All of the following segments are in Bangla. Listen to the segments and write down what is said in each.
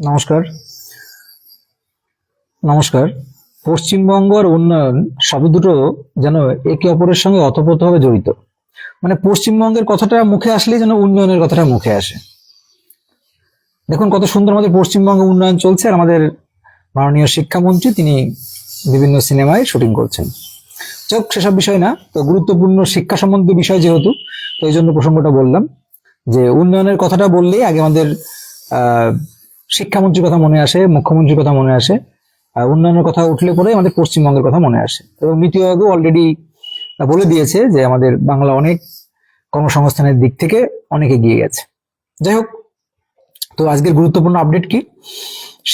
নমস্কার। নমস্কার। পশ্চিমবঙ্গ আর উন্নয়ন শব্দ দুটো যেন একে অপরের সঙ্গে অতপ্রতভাবে জড়িত। মানে পশ্চিমবঙ্গের কথাটা মুখে আসলেই যেন উন্নয়নের কথাটা মুখে আসে। দেখুন, কত সুন্দর আমাদের পশ্চিমবঙ্গে উন্নয়ন চলছে আর আমাদের মাননীয় শিক্ষামন্ত্রী তিনি বিভিন্ন সিনেমায় শুটিং করছেন। চোখ সেসব বিষয় না, তো গুরুত্বপূর্ণ শিক্ষা সম্বন্ধীয় বিষয় যেহেতু, তো এই জন্য প্রসঙ্গটা বললাম যে উন্নয়নের কথাটা বললেই আগে আমাদের শিক্ষামন্ত্রীর কথা মনে আসে, মুখ্যমন্ত্রীর কথা মনে আসে, আর উন্নয়নের কথা উঠলে পরে আমাদের পশ্চিমবঙ্গের কথা মনে আসে। এবং নীতি আয়োগও অলরেডি বলে দিয়েছে যে আমাদের বাংলা অনেক কর্মসংস্থানের দিক থেকে অনেক এগিয়ে গেছে। যাই হোক, তো আজকের গুরুত্বপূর্ণ আপডেট কি?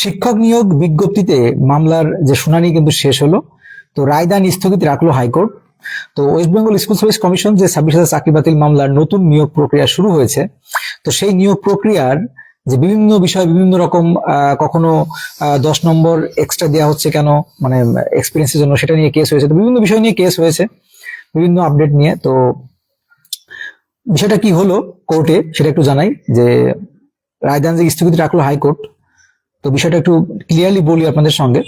শিক্ষক নিয়োগ বিজ্ঞপ্তিতে মামলার যে শুনানি কিন্তু শেষ হলো। তো রায়দান স্থগিত রাখল হাইকোর্ট। তো West Bengal school service commission যে ছাব্বিশ হাজার চাকরি বাতিল মামলার নতুন নিয়োগ প্রক্রিয়া শুরু হয়েছে, তো সেই নিয়োগ প্রক্রিয়ার যে বিভিন্ন বিষয় বিভিন্ন রকম কখনো দশ নম্বর এক্সট্রা দেওয়া হচ্ছে কেন মানে এক্সপিরিয়েন্সের জন্য সেটা নিয়ে কেস হয়েছে। তো বিভিন্ন বিষয় নিয়ে কেস হয়েছে, বিভিন্ন আপডেট নিয়ে। তো বিষয়টা কি হলো কোর্টে সেটা একটু জানাই যে রায়দান যে স্থগিত রাখল হাইকোর্ট। তো বিষয়টা একটু ক্লিয়ারলি বলি আপনাদের সঙ্গে।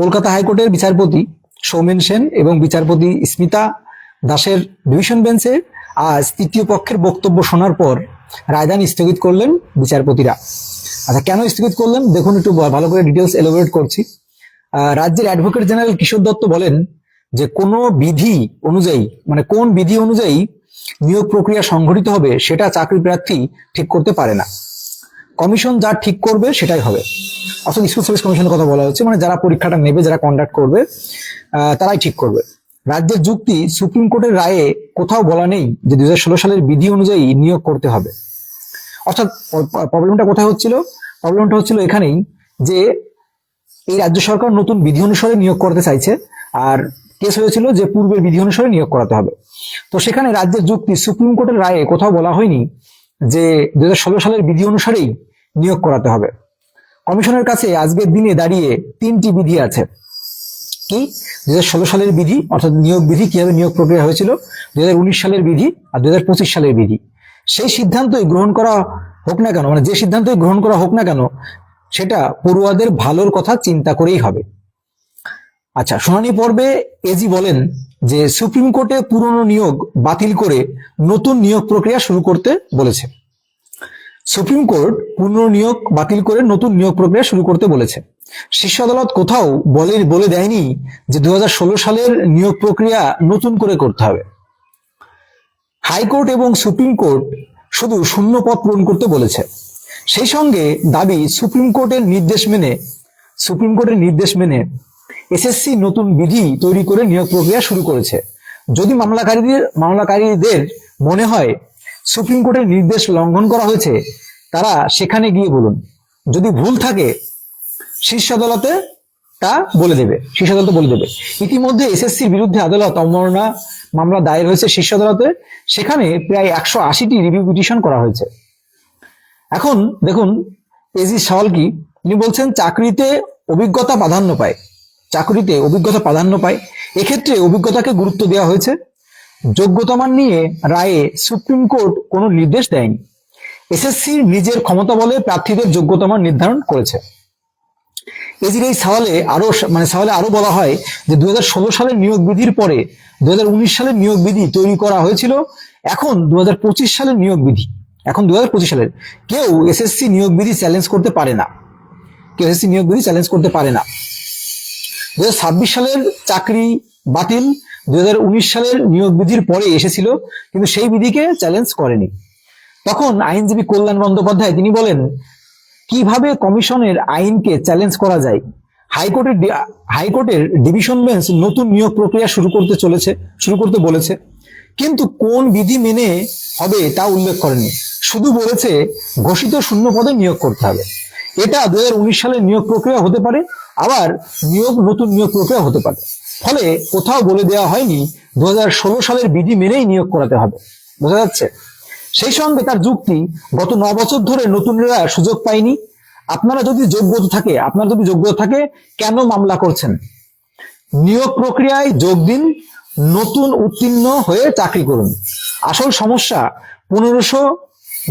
কলকাতা হাইকোর্টের বিচারপতি সৌমেন সেন এবং বিচারপতি স্মিতা দাসের ডিভিশন বেঞ্চে আজ তৃতীয় পক্ষের বক্তব্য শোনার পর রায়দান স্থগিত করলেন বিচারপতিরা। আচ্ছা কেন স্থগিত করলেন? দেখুন একটু ভালো করে ডিটেলস এলোবরেট করছি। রাজ্যের অ্যাডভোকেট জেনারেল কিশোর দত্ত বলেন যে, কোনো বিধি অনুযায়ী মানে কোন বিধি অনুযায়ী নিয়োগ প্রক্রিয়া সংঘটিত হবে সেটা চাকরি প্রার্থী ঠিক করতে পারে না। কমিশন যা ঠিক করবে সেটাই হবে। অর্থাৎ স্কুল সার্ভিস কমিশনের কথা বলা হচ্ছে মানে যারা পরীক্ষাটা নেবে, যারা কন্ডাক্ট করবে তারাই ঠিক করবে। রাজ্যের যুক্তি সুপ্রিম কোর্টের রায়ে কোথাও বলা নেই যে দুই হাজার ষোলো সালের বিধি অনুযায়ী নিয়োগ করতে হবে। অর্থাৎ প্রবলেমটা কোথায় হচ্ছিল? প্রবলেমটা হচ্ছিল এখানেই যে এই রাজ্য সরকার নতুন বিধি অনুসারে নিয়োগ করতে চাইছে আর কেস হয়েছিল যে পূর্বের বিধি অনুসারে নিয়োগ করাতে হবে। তো সেখানে রাজ্যের যুক্তি সুপ্রিম কোর্টের রায়ে কোথাও বলা হয়নি যে দু হাজার ষোলো সালের বিধি অনুসারেই নিয়োগ করাতে হবে। কমিশনের কাছে আজকের দিনে দাঁড়িয়ে তিনটি বিধি আছে। কি দুই সালের বিধি, অর্থাৎ নিয়োগ বিধি কীভাবে নিয়োগ প্রক্রিয়া হয়েছিল? দু হাজার উনিশ সালের বিধি আর দুই হাজার পঁচিশ সালের বিধি। সেই সিদ্ধান্তই গ্রহণ করা হোক না কেন মানে যে সিদ্ধান্তই গ্রহণ করা হোক না কেন, সেটা পড়ুয়াদের ভালোর কথা চিন্তা করেই হবে। আচ্ছা শুনানি পর্বে এজি বলেন যে সুপ্রিম কোর্টে পুরনো নিয়োগ বাতিল করে নতুন নিয়োগ প্রক্রিয়া শুরু করতে বলেছে। সুপ্রিম কোর্ট পুনর্নিয়োগ বাতিল করে নতুন নিয়োগ প্রক্রিয়া শুরু করতে বলেছে। শীর্ষ আদালত কোথাও বলে বলে দেয়নি যে দু হাজার ষোলো সালের নিয়োগ প্রক্রিয়া নতুন করে করতে হবে। হাইকোর্ট এবং সুপ্রিম কোর্ট শুধু শূন্য পদ পূরণ করতে বলেছে। সেই সঙ্গে দাবি সুপ্রিম কোর্টের নির্দেশ মেনে, সুপ্রিম কোর্টের নির্দেশ মেনে এসএসসি নতুন বিধি তৈরি করে নিয়োগ প্রক্রিয়া শুরু করেছে। যদি মামলাকারীদের মামলাকারীদের মনে হয় সুপ্রিম কোর্টের নির্দেশ লঙ্ঘন করা হয়েছে, তারা সেখানে গিয়ে বলুন। যদি ভুল থাকে শীর্ষ আদালতে তা বলে দেবে, শীর্ষ আদালতে বলে দেবে। ইতিমধ্যে এসএসসির বিরুদ্ধে আদালত অবমাননা মামলা দায়ের হয়েছে শীর্ষ আদালতে। সেখানে প্রায় একশো আশিটি রিভিউ পিটিশন করা হয়েছে। এখন দেখুন এজি সওয়াল কি? তিনি বলছেন, চাকরিতে অভিজ্ঞতা প্রাধান্য পায়। চাকরিতে অভিজ্ঞতা প্রাধান্য পায়। এক্ষেত্রে অভিজ্ঞতাকে গুরুত্ব দেওয়া হয়েছে। যোগ্যতা মান নিয়ে রায়ে সুপ্রিম কোর্ট কোনো নির্দেশ দেয়নি। এসএসসি নিজের ক্ষমতা বলে প্রার্থীদের যোগ্যতা মান নির্ধারণ করেছে। এজির এই সওয়ালে আরও মানে সওয়ালে আরও বলা হয় যে দু সালের নিয়োগ বিধির পরে দু সালের নিয়োগ বিধি তৈরি করা হয়েছিল। এখন দু সালের নিয়োগ বিধি এখন দু সালের। কেউ এসএসসি নিয়োগ বিধি চ্যালেঞ্জ করতে পারে না। কেউ এসএসসি নিয়োগ বিধি চ্যালেঞ্জ করতে পারে না। দু সালের চাকরি বাতিল দুই হাজার উনিশ সালের নিয়োগ বিধির পরে এসেছিল, কিন্তু সেই বিধিকে চ্যালেঞ্জ করেনি। তখন আইনজীবী কল্যাণ বন্দ্যোপাধ্যায় তিনি বলেন কীভাবে কমিশনের আইনকে চ্যালেঞ্জ করা যায়? হাইকোর্টের হাইকোর্টের ডিভিশন বেঞ্চ নতুন নিয়োগ প্রক্রিয়া শুরু করতে চলেছে, শুরু করতে বলেছে। কিন্তু কোন বিধি মেনে হবে তা উল্লেখ করেনি। শুধু বলেছে ঘোষিত শূন্য পদে নিয়োগ করতে হবে। এটা দু হাজার উনিশ সালের নিয়োগ প্রক্রিয়া হতে পারে, আবার নিয়োগ নতুন নিয়োগ প্রক্রিয়া হতে পারে। ফলে কোথাও বলে দেওয়া হয়নি দু হাজার ষোলো সালের বিধি মেনেই নিয়োগ করাতে হবে। বোঝা যাচ্ছে? সেই সঙ্গে তার যুক্তি, গত ন বছর ধরে নতুনরা সুযোগ পায়নি। আপনারা যদি যোগ্যতা থাকে, আপনার যদি যোগ্যতা থাকে, কেন মামলা করছেন? নিয়োগ প্রক্রিয়ায় যোগ দিন, নতুন উত্তীর্ণ হয়ে চাকরি করুন। আসল সমস্যা, পনেরোশো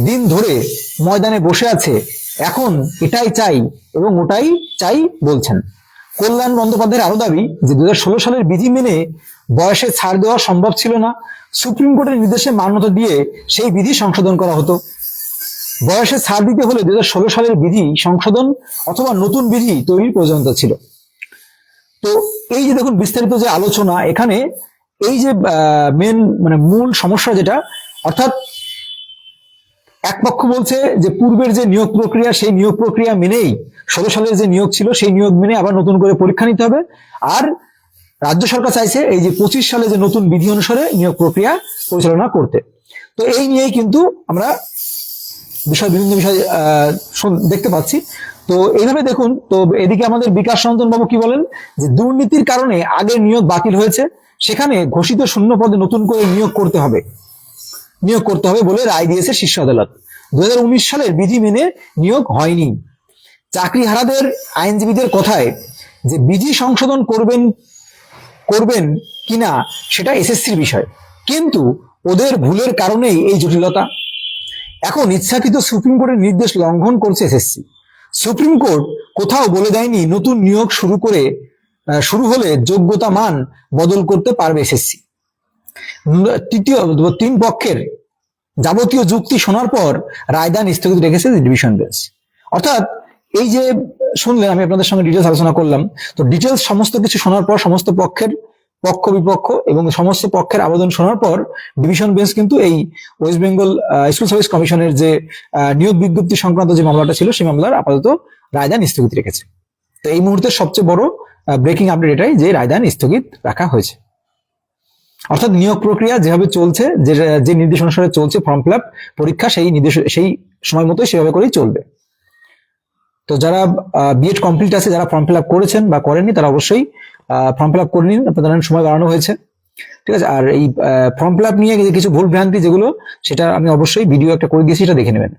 দিন ধরে ময়দানে বসে আছে। এখন এটাই চাই এবং ওটাই চাই বলছেন। কল্যাণ বন্দ্যোপাধ্যায়ের আরও দাবি যে দু হাজার ষোলো সালের বিধি মেনে বয়সে ছাড় দেওয়া সম্ভব ছিল না। সুপ্রিম কোর্টের নির্দেশে মান্যতা দিয়ে সেই বিধি সংশোধন করা হতো। বয়সে ছাড় দিতে হলে দু হাজার ষোলো সালের বিধি সংশোধন অথবা নতুন বিধি তৈরির প্রয়োজনীয়তা ছিল। তো এই যে দেখুন বিস্তারিত যে আলোচনা, এখানে এই যে মেন মানে মূল সমস্যা যেটা, অর্থাৎ এক পক্ষ বলছে যে পূর্বের যে নিয়োগ প্রক্রিয়া, সেই নিয়োগ প্রক্রিয়া মেনেই ষোলো সালের যে নিয়োগ ছিল, সেই নিয়োগ মেনে আবার নতুন করে পরীক্ষা নিতে হবে। আর রাজ্য সরকার চাইছে এই যে পঁচিশ সালে যে নতুন বিধি অনুসারে নিয়োগ প্রক্রিয়া পরিচালনা করতে। তো এই নিয়েই কিন্তু আমরা বিষয়, বিভিন্ন বিষয় দেখতে পাচ্ছি। তো এইভাবে দেখুন, তো এদিকে আমাদের বিকাশ রঞ্জন বাবু কি বলেন? যে দুর্নীতির কারণে আগের নিয়োগ বাতিল হয়েছে, সেখানে ঘোষিত শূন্য পদে নতুন করে নিয়োগ করতে হবে। নিয়োগ করতে হবে বলে রায় দিয়েছে শীর্ষ আদালত। দু সালের বিধি মেনে নিয়োগ হয়নি। চাকরি হারাদের আইনজীবীদের কথায় যে বিধি সংশোধন করবেন করবেন কিনা সেটা এসএসসির বিষয়। কিন্তু ওদের ভুলের কারণেই এই জটিলতা। এখন ইচ্ছাকৃত সুপ্রিম কোর্টের নির্দেশ লঙ্ঘন করছে এসএসসি সুপ্রিম কোর্ট কোথাও বলে দেয়নি নতুন নিয়োগ শুরু করে শুরু হলে যোগ্যতা মান বদল করতে পারবে এসএসসি তৃতীয়, তিন পক্ষের যাবতীয় যুক্তি শোনার পর রায়দান স্থগিত রেখেছে ডিভিশন বেঞ্চ অর্থাৎ এই যে শুনলেন, আমি আপনাদের সঙ্গে ডিটেলস আলোচনা করলাম, তো ডিটেলস সমস্ত কিছু শোনার পর সমস্ত পক্ষের পক্ষ বিপক্ষ এবং সমস্ত পক্ষের আবেদন শোনার পর ডিভিশন বেঞ্চ কিন্তু এই ওয়েস্ট বেঙ্গল স্কুল সার্ভিস কমিশনের যে নিয়োগ বিজ্ঞপ্তি সংক্রান্ত যে মামলাটা ছিল, সেই মামলার আপাতত রায়দান স্থগিত রেখেছে। তো এই মুহূর্তে সবচেয়ে বড় ব্রেকিং আপডেট এটাই যে রায়দান স্থগিত রাখা হয়েছে। অর্থাৎ নিয়োগ প্রক্রিয়া যেভাবে চলছে, যে যে নির্দেশ অনুসারে চলছে ফর্ম ফিল পরীক্ষা সেই নির্দেশ, সেই সময় মতোই সেভাবে করেই চলবে। তো যারা বিএড কমপ্লিট আছে, যারা ফর্ম ফিল আপ করেছেন বা করেননি, তারা অবশ্যই ফর্ম ফিল আপ করে নিন। আপনাদের সময় বাড়ানো হয়েছে। ঠিক আছে? আর এই ফর্ম ফিল আপ নিয়ে কিছু ভুল ভ্রান্তি যেগুলো, সেটা আমি অবশ্যই ভিডিও একটা করে দিয়েছি, সেটা দেখে নেবেন।